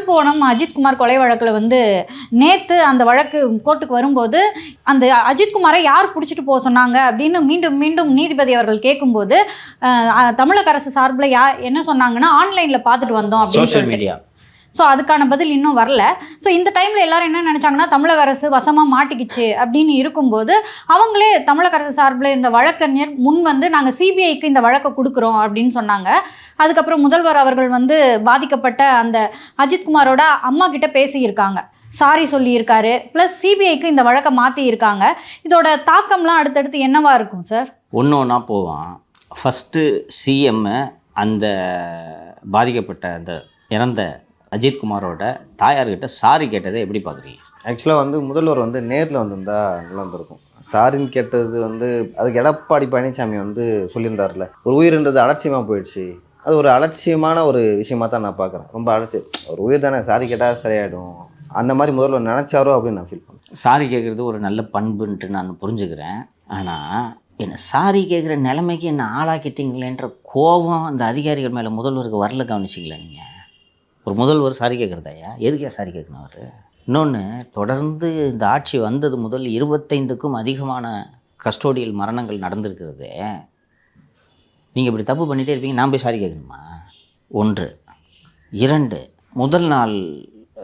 திருப்புவனம் அஜித்குமார் கொலை வழக்கில் வந்து நேற்று அந்த வழக்கு கோர்ட்டுக்கு வரும்போது அந்த அஜித்குமாரை யார் பிடிச்சிட்டு போக சொன்னாங்க அப்படின்னு மீண்டும் மீண்டும் நீதிபதி அவர்கள் கேட்கும்போது தமிழக அரசு சார்பில் யா என்ன சொன்னாங்கன்னா ஆன்லைனில் பார்த்துட்டு வந்தோம் அப்படின்னு மீடியா ஸோ அதுக்கான பதில் இன்னும் வரல. ஸோ இந்த டைமில் எல்லாரும் என்ன நினச்சாங்கன்னா தமிழக அரசு வசமாக மாட்டிக்கிச்சு அப்படின்னு இருக்கும்போது அவங்களே தமிழக அரசு சார்பில் இந்த வழக்கறிஞர் முன் வந்து நாங்கள் சிபிஐக்கு இந்த வழக்கை கொடுக்குறோம் அப்படின்னு சொன்னாங்க. அதுக்கப்புறம் முதல்வர் அவர்கள் வந்து பாதிக்கப்பட்ட அந்த அஜித்குமாரோட அம்மா கிட்ட பேசியிருக்காங்க. சாரி சொல்லியிருக்காரு. ப்ளஸ் சிபிஐக்கு இந்த வழக்கை மாற்றியிருக்காங்க இதோட தாக்கம்லாம் அடுத்தடுத்து என்னவா இருக்கும் சார் ஒன்று ஒன்றா போவான் ஃபஸ்ட்டு சிஎம்மு அந்த பாதிக்கப்பட்ட அந்த இறந்த அஜித்குமாரோட தாயார்கிட்ட சாரி கேட்டதை எப்படி பார்க்குறீங்க? ஆக்சுவலாக வந்து முதல்வர் வந்து நேரில் வந்திருந்தா நல்லா இருந்திருக்கும். சாரின்னு கேட்டது வந்து அதுக்கு எடப்பாடி பழனிசாமி வந்து சொல்லியிருந்தார்ல ஒரு உயிர்ன்றது அலட்சியமாக போயிடுச்சு. அது ஒரு அலட்சியமான ஒரு விஷயமா தான் நான் பார்க்குறேன். ரொம்ப அலட்சி ஒரு உயிர் தானே சாரி கேட்டால் சரியாயிடும். அந்த மாதிரி முதல்வர் நினச்சாரோ அப்படின்னு நான் ஃபீல் பண்ணுறேன் சாரி கேட்குறது ஒரு நல்ல பண்புன்ட்டு நான் புரிஞ்சுக்கிறேன். ஆனால் என்ன சாரி கேட்குற நிலைமைக்கு என்ன ஆளாக்கிட்டீங்களேன்ற கோபம் அந்த அதிகாரிகள் மேலே முதல்வருக்கு வரல கவனிச்சிங்களா நீங்கள் ஒரு முதல்வர் சாரி கேட்குறதாயா எதுக்கே சாரி கேட்கணும் அவர்? இன்னொன்று தொடர்ந்து இந்த ஆட்சி வந்தது முதல் இருபத்தைந்துக்கும் அதிகமான கஸ்டோடியல் மரணங்கள் நடந்திருக்கிறது. நீங்கள் இப்படி தப்பு பண்ணிகிட்டே இருப்பீங்க நான் போய் சாரி கேட்கணுமா ஒன்று. இரண்டு முதல் நாள்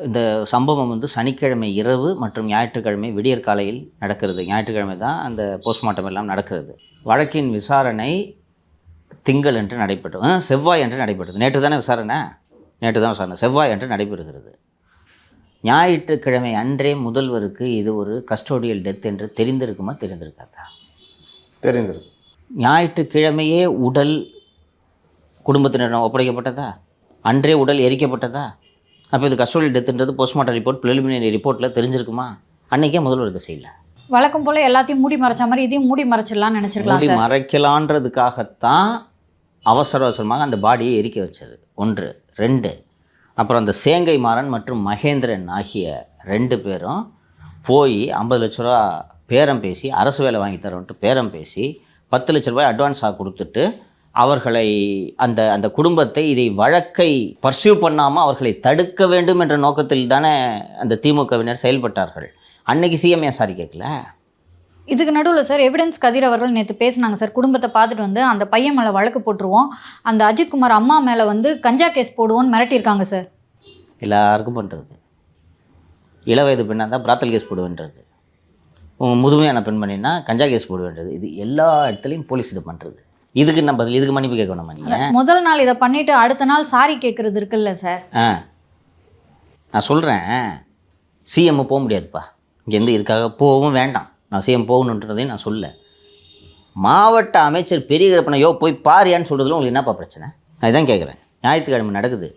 இந்த சம்பவம் வந்து சனிக்கிழமை இரவு மற்றும் ஞாயிற்றுக்கிழமை விடியற் காலையில் நடக்கிறது. ஞாயிற்றுக்கிழமை தான் அந்த போஸ்ட்மார்ட்டம் எல்லாம் நடக்கிறது. வழக்கின் விசாரணை திங்கள் என்று நடைபெற்றது ஆ, செவ்வாய் என்று நடைபெற்றது நேற்று தானே விசாரணை? நேற்று தான் விசாரணை செவ்வாய் என்று நடைபெறுகிறது. ஞாயிற்றுக்கிழமை அன்றே முதல்வருக்கு இது ஒரு கஸ்டோடியல் டெத் என்று தெரிந்திருக்குமா தெரிந்திருக்காதா? தெரிஞ்சிருக்கு ஞாயிற்றுக்கிழமையே உடல் குடும்பத்தினரிடம் ஒப்படைக்கப்பட்டதா? அன்றே உடல் எரிக்கப்பட்டதா? அப்போ இது கஸ்டோடியல் டெத்துன்றது போஸ்ட்மார்ட்டம் ரிப்போர்ட் ப்ரிலிமினரி ரிப்போர்ட்டில் தெரிஞ்சிருக்குமா? அன்றைக்கே முதல்வர் இதை செய்யல. வழக்கம் போல் எல்லாத்தையும் மூடி மறைச்ச மாதிரி இதையும் மூடி மறைச்சிடலாம்னு நினச்சிருக்கலாம் மூடி மறைக்கலான்றதுக்காகத்தான் அவசர அவசரமாக அந்த பாடியை எரிக்க வச்சது. ஒன்று. ரெண்டு. அப்புறம் அந்த சேங்கை மாறன் மற்றும் மகேந்திரன் ஆகிய ரெண்டு பேரும் போய் ஐம்பது லட்ச ரூபா பேரம் பேசி அரசு வேலை வாங்கி தரோன்ட்டு பேரம் பேசி பத்து லட்ச ரூபாய் அட்வான்ஸாக கொடுத்துட்டு அவர்களை அந்த அந்த குடும்பத்தை இதை வழக்கை பர்சியூ பண்ணாமல் அவர்களை தடுக்க வேண்டும் என்ற நோக்கத்தில் தானே அந்த திமுகவினர் செயல்பட்டார்கள். அன்னைக்கு சிஎம் ஏன் சாரி கேட்கல? இதுக்கு நடுவில் சார் எவிடன்ஸ் கதிர் அவர்கள் நேற்று பேசினாங்க சார். குடும்பத்தை பார்த்துட்டு வந்து அந்த பையன் மேலே வழக்கு போட்டுருவோம். அந்த அஜித்குமார் அம்மா மேலே வந்து கஞ்சா கேஸ் போடுவோன்னு மிரட்டியிருக்காங்க சார். எல்லாருக்கும் பண்ணுறது இளவயது பெண்ணாக இருந்தால் பிராத்தல் கேஸ் போடுவேன்றது. உங்கள் முதுமையான பெண்மணினா கஞ்சா கேஸ் போடுவேன்றது. இது எல்லா இடத்துலையும் போலீஸ் இது பண்ணுறது இதுக்கு நான் பதில்? இதுக்கு மன்னிப்பு கேட்கணுமா நீங்கள் முதல் நாள் இதை பண்ணிட்டு அடுத்த நாள் சாரி கேட்குறது இருக்குல்ல சார். ஆ. நான் சொல்கிறேன் சிஎம் போக முடியாதுப்பா. இங்கேருந்து இதுக்காக போகவும் வேண்டாம். நான் சிஎம் போகணுன்றதையும் நான் சொல்ல. மாவட்ட அமைச்சர் பெரிய கருப்பனை யோ போய் பாரியான்னு சொல்கிறதுல உங்களுக்கு என்னப்பா பிரச்சனை? நான் இதான் கேட்குறேன் ஞாயிற்றுக்கிழமை நடக்குது.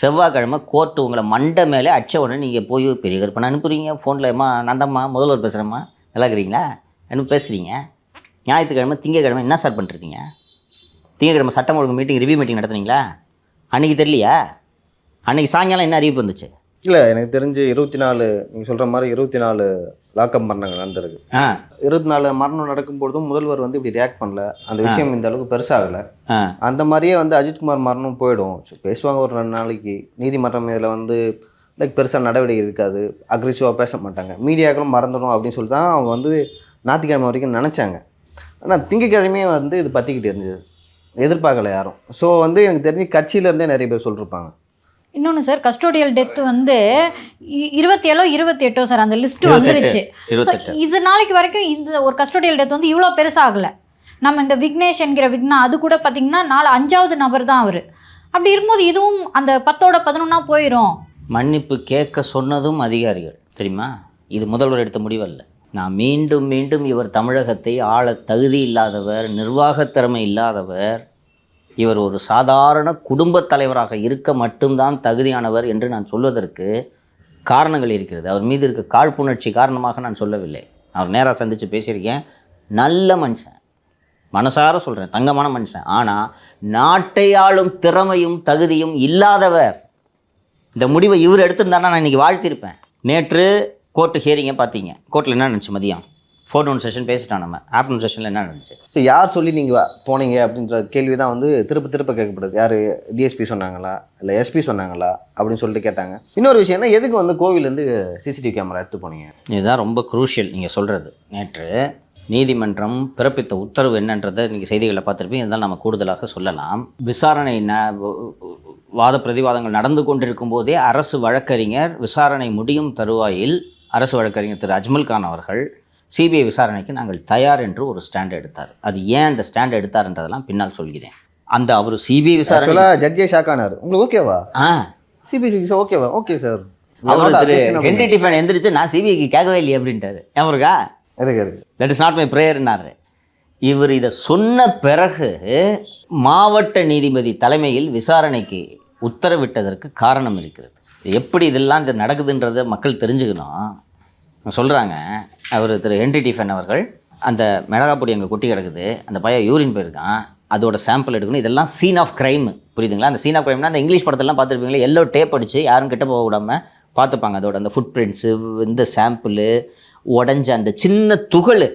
செவ்வாய்க்கிழமை கோர்ட்டு உங்களை மண்டை மேலே அடிச்ச உடனே நீங்கள் போய் பெரிய கருப்பனை அனுப்புறீங்க. ஃபோனில் அம்மா நந்தம்மா முதல்வர் பேசுகிறேம்மா நல்லா இருக்கிறீங்களா? அனுப்பி பேசுகிறீங்க ஞாயிற்றுக்கிழமை திங்கக்கிழமை என்ன சார் பண்ணிருக்கீங்க திங்கக்கிழமை சட்டம் ஒழுங்கு மீட்டிங் ரிவ்யூ மீட்டிங் நடத்துனீங்களா? அன்றைக்கி தெரியலையா? அன்றைக்கி சாயங்காலம் என்ன அறிவிப்பு வந்துச்சு? இல்லை எனக்கு தெரிஞ்சு இருபத்தி நாலு நீங்கள் சொல்கிற மாதிரி இருபத்தி நாலு லாக்அப் மரணங்கள் நடந்திருக்கு. இருபத்தி நாலு மரணம் நடக்கும்பொழுதும் முதல்வர் வந்து இப்படி ரியாக்ட் பண்ணல. அந்த விஷயம் இந்த அளவுக்கு பெருசாகலை. அந்த மாதிரியே வந்து அஜித்குமார் மரணம் போயிடும். பேசுவாங்க ஒரு ரெண்டு நாளைக்கு. நீதிமன்றம் இதில் வந்து லைக் பெருசாக நடவடிக்கை இருக்காது அக்ரெசிவாக பேச மாட்டாங்க. மீடியாக்களும் மறந்துடும் அப்படின்னு சொல்லி தான் அவங்க வந்து ஞாயிற்றுக்கிழமை வரைக்கும் நினச்சாங்க. ஆனால் திங்கக்கிழமையே வந்து இது பற்றிக்கிட்டு இருந்தது. எதிர்பார்க்கல யாரும். ஸோ வந்து எனக்கு தெரிஞ்சு கட்சியிலேருந்தே நிறைய பேர் சொல்லியிருப்பாங்க இன்னொன்று சார் கஸ்டோடியல் டெத்து வந்து இருபத்தி ஏழோ இருபத்தி எட்டோ சார் அந்த லிஸ்ட் வந்துருச்சு. இது நாளைக்கு வரைக்கும் இந்த ஒரு கஸ்டோடியல் டெத் வந்து இவ்வளோ பெருசாகலை நம்ம இந்த விக்னேஷ் என்கிற விக்னா அது கூட பார்த்தீங்கன்னா நாலு அஞ்சாவது நபர் தான் அவர். அப்படி இருக்கும்போது இதுவும் அந்த பத்தோட பதினொன்னா போயிடும் மன்னிப்பு கேட்க சொன்னதும் அதிகாரிகள் தெரியுமா? இது முதல்வர் எடுத்த முடிவல்ல. நான் மீண்டும் மீண்டும் இவர் தமிழகத்தை ஆள தகுதி இல்லாதவர் நிர்வாகத் திறமை இல்லாதவர் இவர் ஒரு சாதாரண குடும்பத் தலைவராக இருக்க மட்டும்தான் தகுதியானவர் என்று நான் சொல்வதற்கு காரணங்கள் இருக்கிறது. அவர் மீது இருக்க காழ்ப்புணர்ச்சி காரணமாக நான் சொல்லவில்லை. அவர் நேராக சந்தித்து பேசியிருக்கேன். நல்ல மனுஷன். மனசார சொல்கிறேன் தங்கமான மனுஷன். ஆனால் நாட்டை ஆளும் திறமையும் தகுதியும் இல்லாதவர். இந்த முடிவை இவர் எடுத்திருந்தாருன்னா நான் இன்றைக்கி வாழ்த்திருப்பேன் நேற்று கோர்ட்டு ஹியரிங்கை பார்த்தீங்க. கோர்ட்டில் என்ன நினச்சி மதியம்? ஃபோர்நூன் செஷன் பேசிட்டோம் நம்ம. ஆஃப்டர்நூன் செஷனில் என்ன நடந்துச்சு? ஸோ யார் சொல்லி நீங்கள் போனீங்க அப்படின்ற கேள்வி தான் வந்து திருப்ப திருப்ப கேட்கப்படுது. யார்? டிஎஸ்பி சொன்னாங்களா? இல்லை எஸ்பி சொன்னாங்களா? அப்படின்னு சொல்லிட்டு கேட்டாங்க. இன்னொரு விஷயம்னா எதுக்கு வந்து கோவிலேருந்து சிசிடிவி கேமரா எடுத்து போனீங்க? இதுதான் ரொம்ப குரூஷியல் நீங்கள் சொல்கிறது நேற்று நீதிமன்றம் பிறப்பித்த உத்தரவு என்னன்றதை நீங்கள் செய்திகளில் பார்த்துருப்பீங்க. இருந்தாலும் நம்ம கூடுதலாக சொல்லலாம். விசாரணை ந- வாத பிரதிவாதங்கள் நடந்து கொண்டிருக்கும் போதே அரசு வழக்கறிஞர் விசாரணை முடியும் தருவாயில் அரசு வழக்கறிஞர் திரு அஜ்மல் கான் அவர்கள் சிபிஐ விசாரணைக்கு நாங்கள் தயார் என்று ஒரு ஸ்டாண்ட் எடுத்தார். அது ஏன் அந்த ஸ்டாண்ட் எடுத்தார்ன்றதெல்லாம் பின்னால் சொல்கிறேன். அந்த அவர் சிபிஐ விசாரணை ஜட்ஜே ஷாக் ஆனார். உங்களுக்கு ஓகேவா ஆ. சார் ஓகேவா ஓகே சார். அவர் திரு ஹென்ரி டிஃபன் எந்திரிச்சு நான் சிபிஐக்கு கேட்கவே இல்லையே அப்படின்ட்டாரு. அவருக்கா இருக்கு இருக்கு. தட் இஸ் நாட் மை ப்ரேயர்னாரு இவர் இதை சொன்ன பிறகு மாவட்ட நீதிபதி தலைமையில் விசாரணைக்கு உத்தரவிட்டதற்கு காரணம் இருக்கிறது. எப்படி இதெல்லாம் இது நடக்குதுன்றதை மக்கள் தெரிஞ்சுக்கணும். சொல்கிறாங்க அவர் திரு ஹென்ரி டிஃபன் அவர்கள் அந்த மிளகாப்பொடி அங்கே கொட்டி கிடக்குது அந்த பையன் யூரின் போயிருக்கான் அதோட சாம்பிள் எடுக்கணும் இதெல்லாம் சீன் ஆஃப் க்ரைம் புரியுதுங்களா? அந்த சீன் ஆஃப் க்ரைம்னா அந்த இங்கிலீஷ் படத்தெல்லாம் பார்த்துருப்பீங்களா? எல்லோ டேப் அடிச்சு யாரும் கிட்ட போக விடாமல் பார்த்துப்பாங்க. அதோட அந்த ஃபுட் பிரிண்ட்ஸு இந்த சாம்பிள் உடஞ்ச அந்த சின்ன துகள்.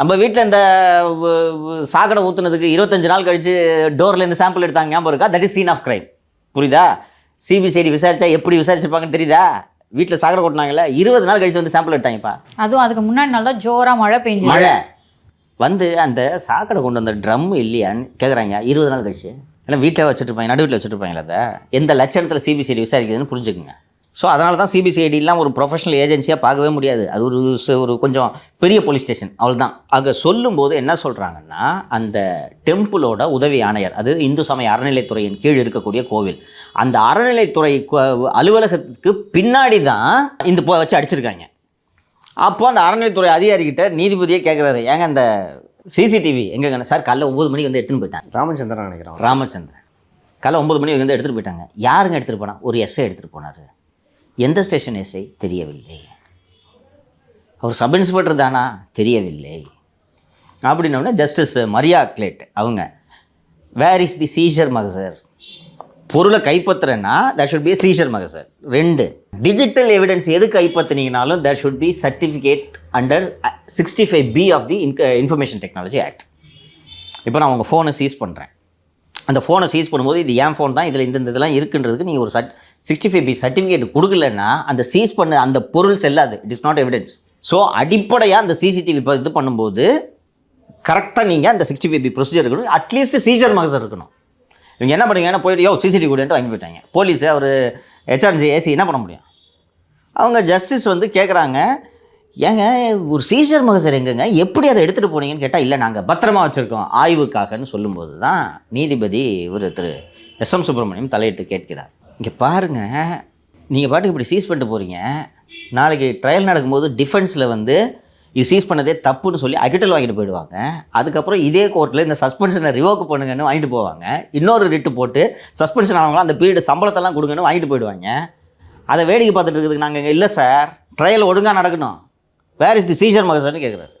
நம்ம வீட்டில் இந்த சாக்கடை ஊற்றுனதுக்கு இருபத்தஞ்சு நாள் கழிச்சு டோர்லேருந்து சாம்பிள் எடுத்தாங்க. ஞாபகம் இருக்கா? That is scene of crime புரியுதா? சிபிசிஐடி விசாரிச்சா எப்படி விசாரிச்சிருப்பாங்கன்னு தெரியுதா? வீட்டில் சாக்கடை கொட்டினாங்கல்ல இருபது நாள் கழிச்சு வந்து சாம்பிள் எடுத்தாங்கப்பா. அதுவும் அதுக்கு முன்னாடி நாள் தான் ஜோரா மழை பெஞ்சு மழை. வந்து அந்த சாக்கடை கொண்டு வந்த ட்ரம் இல்லையான்னு கேட்குறாங்க இருபது நாள் கழிச்சு. ஏன்னா வீட்டில் வச்சுருப்பாங்க நடு வீட்டில் வச்சுருப்பாங்களா அதை? எந்த லட்சணத்தில் சிபிசிஐடி விசாரிக்குதுன்னு புரிஞ்சுக்குங்க. ஸோ அதனால தான் சிபிசிஐடிலாம் ஒரு ப்ரொஃபஷனல் ஏஜென்சியாக பார்க்கவே முடியாது. அது ஒரு ஒரு கொஞ்சம் பெரிய போலீஸ் ஸ்டேஷன் அவ்வளோதான் அங்கே சொல்லும்போது என்ன சொல்கிறாங்கன்னா அந்த டெம்பிளோட உதவி ஆணையர் அது இந்து சமய அறநிலைத்துறையின் கீழ் இருக்கக்கூடிய கோவில். அந்த அறநிலைத்துறை அலுவலகத்துக்கு பின்னாடி தான் இந்த போ வச்சு அடிச்சிருக்காங்க. அப்போ அந்த அறநிலைத்துறை அதிகாரிகிட்ட நீதிபதியே கேட்குறாரு ஏங்க அந்த சிசிடிவி எங்கங்க சார் காலைல ஒம்பது மணிக்கு வந்து எடுத்துன்னு போயிட்டாங்க. ராமச்சந்திரன் நினைக்கிறேன். ராமச்சந்திரன். காலைல ஒம்பது மணிக்கு வந்து எடுத்துகிட்டு போயிட்டாங்க. யாருங்க எடுத்துகிட்டு போனா? ஒரு எஸ்ஐ எடுத்துகிட்டு போனார். எந்த ஸ்டேஷன் எஸ்ஐ? தெரியவில்லை. அவர் சப் இன்ஸ்பெக்டர் தானா? தெரியவில்லை. அப்படின்னோடனே ஜஸ்டிஸ் மரியா கிளேட் அவங்க where is the seizure mahazar பொருளை கைப்பற்றுறேன்னா that should be seizure mahazar ரெண்டு டிஜிட்டல் எவிடன்ஸ் எது கைப்பற்றினீங்கனாலும் that should be certificate under sixty five B of the இன்க information technology act இப்போ நான் உங்கள் ஃபோனை சீஸ் பண்ணுறேன் அந்த ஃபோனை சீஸ் பண்ணும்போது இது ஏன் ஃபோன் தான் இதில் இந்த இந்த இதெல்லாம் இருக்குன்றதுக்கு நீங்கள் ஒரு சட் சிக்ஸ்டி ஃபைவ் பி சர்டிஃபிகேட் கொடுக்கலன்னா அந்த சீஸ் பண்ண அந்த பொருள் செல்லாது. It is not evidence so அடிப்படையாக அந்த சிசிடிவி இப்போ இது பண்ணும்போது கரெக்டாக நீங்கள் அந்த சிக்ஸ்டி ஃபைவ் பி ப்ரொசீஜர் இருக்கணும் அட்லீஸ்ட் சீசர் மகசர் இருக்கணும். இவங்க என்ன பண்ணுறீங்கன்னா போயிட்டு யோ சிசிடிவி கூடன்ட்டு வாங்கி போயிட்டாங்க. போலீஸ் அவர் ஹெச்ஆர்ஜி ஏசி என்ன பண்ண முடியும்? அவங்க ஜஸ்டிஸ் வந்து கேட்குறாங்க ஏங்க ஒரு சீசர் மகசர் எங்கங்க? எப்படி அதை எடுத்துகிட்டு போனீங்கன்னு கேட்டால் இல்லை நாங்கள் பத்திரமா வச்சுருக்கோம். ஆய்வுக்காகன்னு சொல்லும்போது தான் நீதிபதி இவர் திரு எஸ் எம் சுப்பிரமணியம் தலையிட்டு கேட்கிறார். இங்கே பாருங்கள் நீங்கள் பாட்டுக்கு இப்படி சீஸ் பண்ணிட்டு போகிறீங்க நாளைக்கு ட்ரையல் நடக்கும்போது டிஃபென்ஸில் வந்து இது சீஸ் பண்ணதே தப்புன்னு சொல்லி அகிட்டல் வாங்கிட்டு போயிடுவாங்க. அதுக்கப்புறம் இதே கோர்ட்டில் இந்த சஸ்பென்ஷனை ரிவோக் பண்ணுங்கன்னு வாங்கிட்டு போவாங்க. இன்னொரு ரிட்டு போட்டு சஸ்பென்ஷன் ஆனவங்களாம் அந்த பீரியட் சம்பளத்தெல்லாம் கொடுங்கன்னு வாங்கிட்டு போயிடுவாங்க. அதை வேடிக்கை பார்த்துட்டு இருக்கிறதுக்கு நாங்கள் இங்கே இல்லை சார் ட்ரையல் ஒழுங்காக நடக்கணும். வேர் இஸ் தி சீசர் மகசர்னு கேட்குறாரு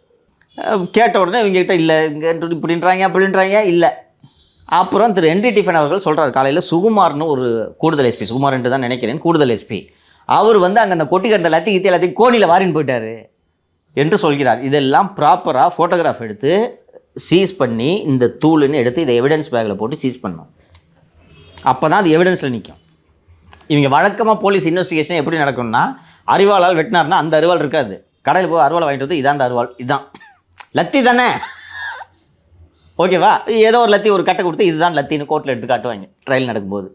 கேட்ட உடனே இவங்ககிட்ட இல்லை இங்கே இப்படின்றாங்க அப்படின்றாங்க இல்லை. அப்புறம் திரு என்டி டிஃபன் அவர்கள் சொல்கிறார் காலையில் சுகுமார்னு ஒரு கூடுதல் எஸ்பி சுகுமார் என்று தான் நினைக்கிறேன் கூடுதல் எஸ்பி அவர் வந்து அங்கே அந்த கொட்டி கடந்த எல்லாத்தையும் கீத்தி எல்லாத்தையும் கோணியில் வாரின்னு போயிட்டார் என்று சொல்கிறார். இதெல்லாம் ப்ராப்பராக ஃபோட்டோகிராஃப் எடுத்து சீஸ் பண்ணி இந்த தூளுன்னு எடுத்து இதை எவிடன்ஸ் பேக்கில் போட்டு சீஸ் பண்ணோம் அப்போ தான் அது எவிடன்ஸில் நிற்கும் இவங்க வழக்கமாக போலீஸ் இன்வெஸ்டிகேஷன் எப்படி நடக்கும்னா அறிவாளால் வெட்டினார்னா அந்த அறிவால் இருக்காது. கடையில் போய் அருவாள் வாங்கிட்டு வந்து இதான் அந்த அரிவாள் இதுதான் லத்தி தானே? ஓகேவா ஏதோ ஒரு லத்தி ஒரு கட்டை கொடுத்து இதுதான் லத்தின்னு கோர்ட்டில் எடுத்து காட்டுவாங்க ட்ரையல் நடக்கும்போது.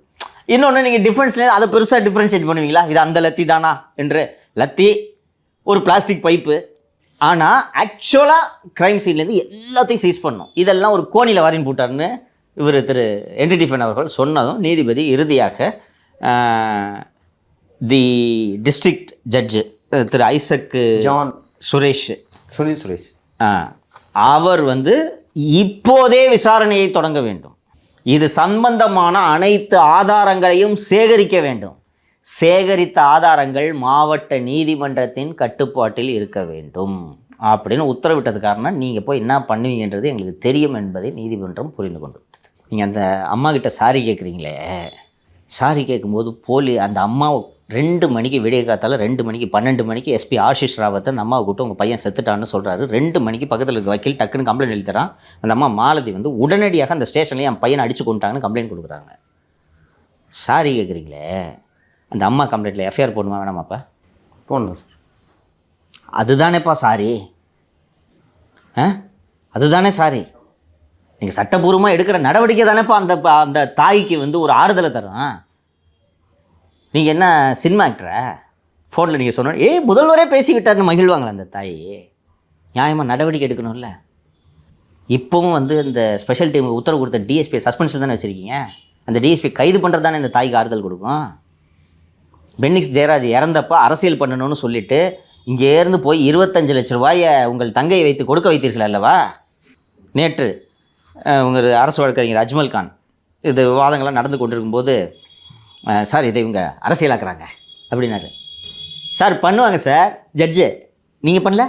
இன்னொன்று நீங்கள் டிஃப்ரென்ஸ்லேயே அதை பெருசாக டிஃப்ரென்ஷியேட் பண்ணுவீங்களா? இது அந்த லத்தி தானா? என்று. லத்தி ஒரு பிளாஸ்டிக் பைப்பு ஆனால் ஆக்சுவலாக க்ரைம் சீன்லேருந்து எல்லாத்தையும் சீஸ் பண்ணோம் இதெல்லாம் ஒரு கோணியில் வாரின் போட்டார்னு இவர் திரு என்டிடிஃபன் அவர்கள் சொன்னதும் நீதிபதி இறுதியாக தி டிஸ்ட்ரிக்ட் ஜட்ஜு திரு ஐசக்கு ஜான். சுரேஷ். சுனில் சுரேஷ். ஆ, அவர் வந்து இப்போதே விசாரணையை தொடங்க வேண்டும். இது சம்பந்தமான அனைத்து ஆதாரங்களையும் சேகரிக்க வேண்டும். சேகரித்த ஆதாரங்கள் மாவட்ட நீதிமன்றத்தின் கட்டுப்பாட்டில் இருக்க வேண்டும். அப்படின்னு உத்தரவிட்டது காரணம் நீங்கள் போய் என்ன பண்ணுவீங்கன்றது எங்களுக்கு தெரியும் என்பதை நீதிமன்றம் புரிந்து கொண்டு நீங்கள் அந்த அம்மா கிட்ட சாரி கேட்குறீங்களே சாரி கேட்கும்போது போலி அந்த அம்மாவை ரெண்டு மணிக்கு விடிய காத்தால ரெண்டு மணிக்கு பன்னெண்டு மணிக்கு எஸ்பி ஆஷிஷ் ராவத்தை அந்த அம்மாவை கூப்பிட்டு உங்கள் பையன் செத்துட்டான்னு சொல்கிறாரு ரெண்டு மணிக்கு பக்கத்தில் இருக்க வக்கீல் டக்குன்னு கம்ப்ளைண்ட் எழுதி தரான் அந்த அம்மா மாலதி வந்து உடனடியாக அந்த ஸ்டேஷன்லேயே என் பையனை அடிச்சு கொண்டுட்டாங்கன்னு கம்ப்ளைண்ட் கொடுக்குறாங்க. சாரி கேட்குறீங்களே அந்த அம்மா கம்ப்ளைண்ட்டில் எஃப்ஐஆர் போடணுமா வேணாமாப்பா போடணும் சார். அதுதானேப்பா சாரி ஆ? அதுதானே சாரி நீங்கள் சட்டபூர்வமாக எடுக்கிற நடவடிக்கை தானேப்பா அந்த அந்த தாய்க்கு வந்து ஒரு ஆறுதலை தரும். நீங்கள் என்ன சினிமா ஆக்டரா ஃபோனில் நீங்கள் சொன்ன ஏய் முதல்வரே பேசிவிட்டார்னு மகிழ்வாங்களா அந்த தாய்? நியாயமாக நடவடிக்கை எடுக்கணும்ல. இப்போவும் வந்து இந்த ஸ்பெஷல் டீமுக்கு உத்தரவு கொடுத்த டிஎஸ்பி சஸ்பென்ஷன் தானே வச்சுருக்கீங்க? அந்த டிஎஸ்பி கைது பண்ணுறது தானே இந்த தாய்க்கு ஆறுதல் கொடுக்கும்? பென்னிக்ஸ் ஜெயராஜ் இறந்தப்போ அரசியல் பண்ணணும்னு சொல்லிட்டு இங்கேருந்து போய் இருபத்தஞ்சு லட்ச ரூபாயை உங்கள் தங்கையை வைத்து கொடுக்க வைத்தீர்கள் அல்லவா? நேற்று உங்கள் அரசு வழக்கறிஞர் அஜ்மல் கான் இது விவாதங்கள்லாம் நடந்து கொண்டிருக்கும்போது சார் இதை இவங்க அரசியலாக்குறாங்க. அப்படின்னாரு. சார் பண்ணுவாங்க சார். ஜட்ஜு நீங்கள் பண்ணல?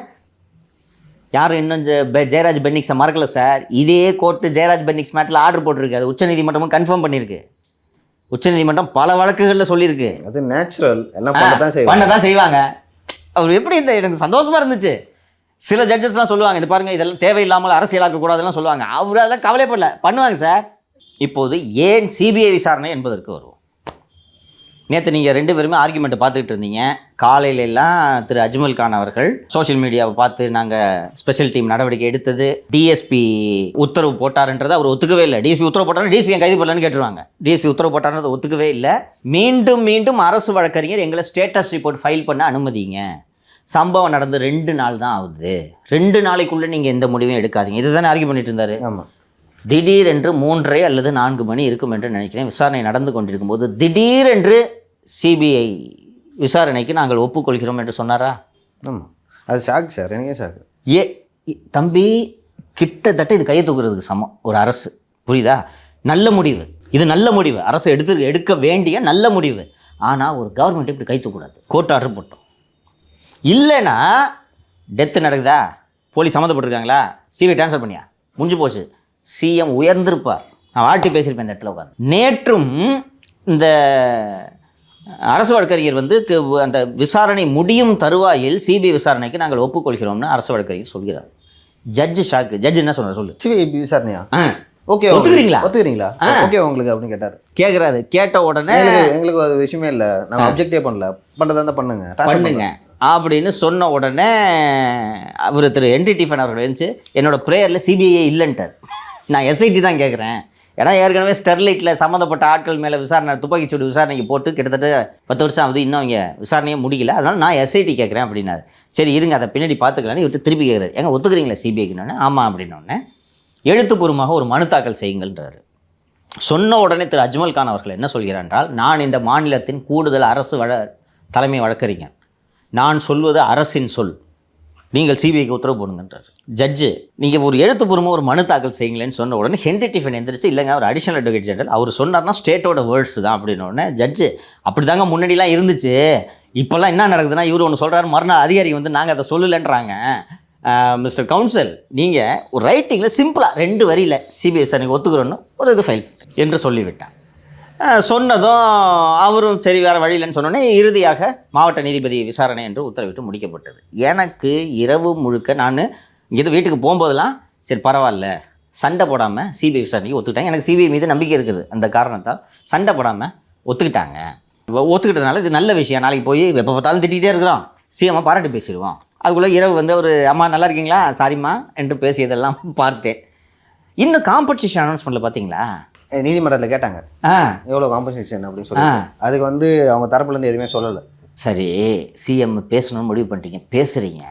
யாரும் இன்னும் ஜெ- ஜெயராஜ் பென்னிக்ஸை மறக்கல சார்? இதே கோர்ட்டு ஜெயராஜ் பென்னிக்ஸ் மேட்டில் ஆர்டர் போட்டிருக்கு. அது உச்சநீதிமன்றமும் கன்ஃபார்ம் பண்ணியிருக்கு. உச்சநீதிமன்றம் பல வழக்குகளில் சொல்லியிருக்கு. அது நேச்சுரல். எல்லாம் பண்ண தான் செய்வாங்க. பண்ண தான் செய்வாங்க. அவர் எப்படி இந்த எனக்கு சந்தோஷமா இருந்துச்சு. சில ஜட்ஜஸ்லாம் சொல்லுவாங்க இது பாருங்க இதெல்லாம் தேவையில்லாமல் அரசியலாக்க கூடாதுலாம் சொல்லுவாங்க. அவர் அதெல்லாம் கவலைப்படல. பண்ணுவாங்க சார். இப்போது ஏன் சிபிஐ விசாரணை என்பதற்கு வருவோம். நேற்று நீங்கள் ரெண்டு பேருமே ஆர்குமெண்ட் பார்த்துக்கிட்டு இருந்தீங்க. காலையிலெல்லாம் திரு அஜ்மல் கான் அவர்கள் சோஷியல் மீடியாவை பார்த்து நாங்கள் ஸ்பெஷல் டீம் நடவடிக்கை எடுத்தது. டிஎஸ்பி உத்தரவு போட்டாருன்றதை அவர் ஒத்துக்கவே இல்லை. டிஎஸ்பி உத்தரவு போட்டாரு டிஎஸ்பி என் கைது பண்ணலன்னு கேட்டுருவாங்க. டிஎஸ்பி உத்தரவு போட்டாருன்றதை ஒத்துக்கவே இல்லை. மீண்டும் மீண்டும் அரசு வழக்கறிஞர் எங்களை ஸ்டேட்டஸ் ரிப்போர்ட் ஃபைல் பண்ண அனுமதிங்க. சம்பவம் நடந்து ரெண்டு நாள் தான் ஆகுது. ரெண்டு நாளைக்குள்ளே நீங்கள் எந்த முடிவும் எடுக்காதீங்க. இதுதானே ஆர்கியூ பண்ணிட்டு இருந்தாரு. ஆமாம் திடீரென்று மூன்றரை அல்லது நான்கு மணி இருக்கும் என்று நினைக்கிறேன். விசாரணை நடந்து கொண்டிருக்கும் போது திடீரென்று சிபிஐ விசாரணைக்கு நாங்கள் ஒப்புக்கொள்கிறோம் என்று சொன்னாரா? ஆமாம் அது ஷாக் சார் எனக்கே ஷாக் ஏ தம்பி கிட்டத்தட்ட இது கையை தூக்குறதுக்கு சமம். ஒரு அரசு. புரியுதா? நல்ல முடிவு. இது நல்ல முடிவு. அரசு எடுத்து எடுக்க வேண்டிய நல்ல முடிவு. ஆனால் ஒரு கவர்மெண்ட் இப்படி கை தூக்கக்கூடாது. கோர்ட் ஆர்டர் போட்டோம். இல்லைன்னா டெத்து நடக்குதா? போலீஸ் சம்மந்தப்பட்டிருக்காங்களா? சிபிஐ ட்ரான்ஸ்ஃபர் பண்ணியா? முடிஞ்சு போச்சு. சிஎம் உயர்ந்திருப்பார். நான் வாழ்த்து பேசியிருப்பேன் இந்த இடத்துல உட்காந்து நேற்றும் இந்த அரசு வழக்கறிஞர் வந்து அந்த விசாரணை முடியும் தருவாயில் சிபிஐ விசாரணைக்கு நாங்கள் ஒப்புக்கொள்கிறோம்னு அரசு வழக்கறிஞர் சொல்கிறார். ஜட்ஜு ஷாக்கு ஜட்ஜ் என்ன சொன்னார் சொல்லு. சிவி விசாரணையா? ஓகே ஒத்துக்கிறீங்களா? ஒத்துக்கிறீங்களா? ஓகே உங்களுக்கு அப்படின்னு கேட்டார். கேட்குறாரு கேட்ட உடனே எங்களுக்கு அது விஷயமே இல்லை. நாங்கள் அப்ஜெக்டே பண்ணல. பண்ணுறதா இருந்தால் பண்ணுங்க. பண்ணுங்க. அப்படின்னு சொன்ன உடனே அவர் திரு என்டி டிஃபன் அவர்கள் எழுந்துச்சு. என்னோட ப்ரேயரில் சிபிஐ இல்லைன்ட்டார். நான் எஸ்ஐடி தான் கேட்குறேன் ஏன்னா ஏற்கனவே ஸ்டெர்லைட்டில் சம்மந்தப்பட்ட ஆட்கள் மேலே விசாரணை துப்பாக்கிச்சூடு விசாரணைக்கு போட்டு கிட்டத்தட்ட பத்து வருஷம் ஆகுது. இன்னும் அவங்க விசாரணையே முடியல அதனால் நான் எஸ்ஐடி கேட்குறேன் அப்படின்னாரு. சரி இருங்க அதை பின்னாடி பார்த்துக்கலான்னு இவர்கிட்ட திருப்பி கேட்குறாரு எங்கே ஒத்துக்கிறீங்களா சிபிஐக்குன்னு ஆமாம் அப்படின்னோடனே எழுத்துப்பூர்வமாக ஒரு மனு தாக்கல் செய்யுங்கள்ன்றாரு. சொன்ன உடனே திரு. அஜ்மல் கான் அவர்கள் என்ன சொல்கிறார் என்றால் நான் இந்த மாநிலத்தின் கூடுதல் அரசு வழ தலைமை வழக்கறிஞர் நான் சொல்வது அரசின் சொல். நீங்கள் சிபிஐக்கு உத்தரவு போடுங்கன்றார். ஜட்ஜு நீங்கள் ஒரு எழுத்துப்பூர்வமாக ஒரு மனு தாக்கல் செய்யுங்களேன்னு சொன்ன உடனே ஹென்ரி டிஃபன் எந்திரிச்சு இல்லைங்க அவர் அடிஷனல் அட்வொகேட் ஜெனரல் அவர் சொன்னார்னா ஸ்டேட்டோட வேர்ட்ஸ் தான் அப்படின்னு உடனே ஜட்ஜு அப்படி தாங்க முன்னாடிலாம் இருந்துச்சு. இப்போல்லாம் என்ன நடக்குதுன்னா இவர் ஒன்று சொல்கிறாரு மறுநாள் அதிகாரி வந்து நாங்கள் அதை சொல்லலைன்றாங்க. மிஸ்டர் கவுன்சில் நீங்கள் ஒரு ரைட்டிங்கில் சிம்பிளாக ரெண்டு வரியில் சிபிஐ விசாரணைக்கு ஒத்துக்கிறோன்னு ஒரு இது ஃபைல் என்று சொல்லிவிட்டான் சொன்னதும் அவரும் சரி வேறு வழியிலன்னு சொன்னோன்னே இறுதியாக மாவட்ட நீதிபதி விசாரணை என்று உத்தரவிட்டு முடிக்கப்பட்டது. எனக்கு இரவு முழுக்க நான் இங்கேருந்து வீட்டுக்கு போகும்போதெல்லாம் சரி பரவாயில்ல. சண்டை போடாமல் சிபிஐ விசாரணைக்கு ஒத்துக்கிட்டாங்க. எனக்கு சிபிஐ மீது நம்பிக்கை இருக்குது அந்த காரணத்தால். சண்டை போடாமல் ஒத்துக்கிட்டாங்க. ஒத்துக்கிட்டதுனால இது நல்ல விஷயம். நாளைக்கு போய் எப்போ பார்த்தாலும் திட்டிகிட்டே இருக்கிறோம். சிஎம்மா பாராட்டி பேசிடுவோம். அதுக்குள்ளே இரவு வந்து ஒரு அம்மா நல்லா இருக்கீங்களா? சாரிம்மா என்று பேசியதெல்லாம் பார்த்தேன். இன்னும் காம்படிஷன் அனௌன்ஸ்மெண்ட்டில் பார்த்தீங்களா? நீதிமன்றத்தில் கேட்டாங்க. ஆ. எவ்வளோ காம்பன்சேஷன் அப்படின்னு சொல்லி அதுக்கு வந்து அவங்க தரப்புலேருந்து எதுவுமே சொல்லலை. சரி சிஎம் பேசணும்னு முடிவு பண்ணிட்டீங்க. பேசுகிறீங்க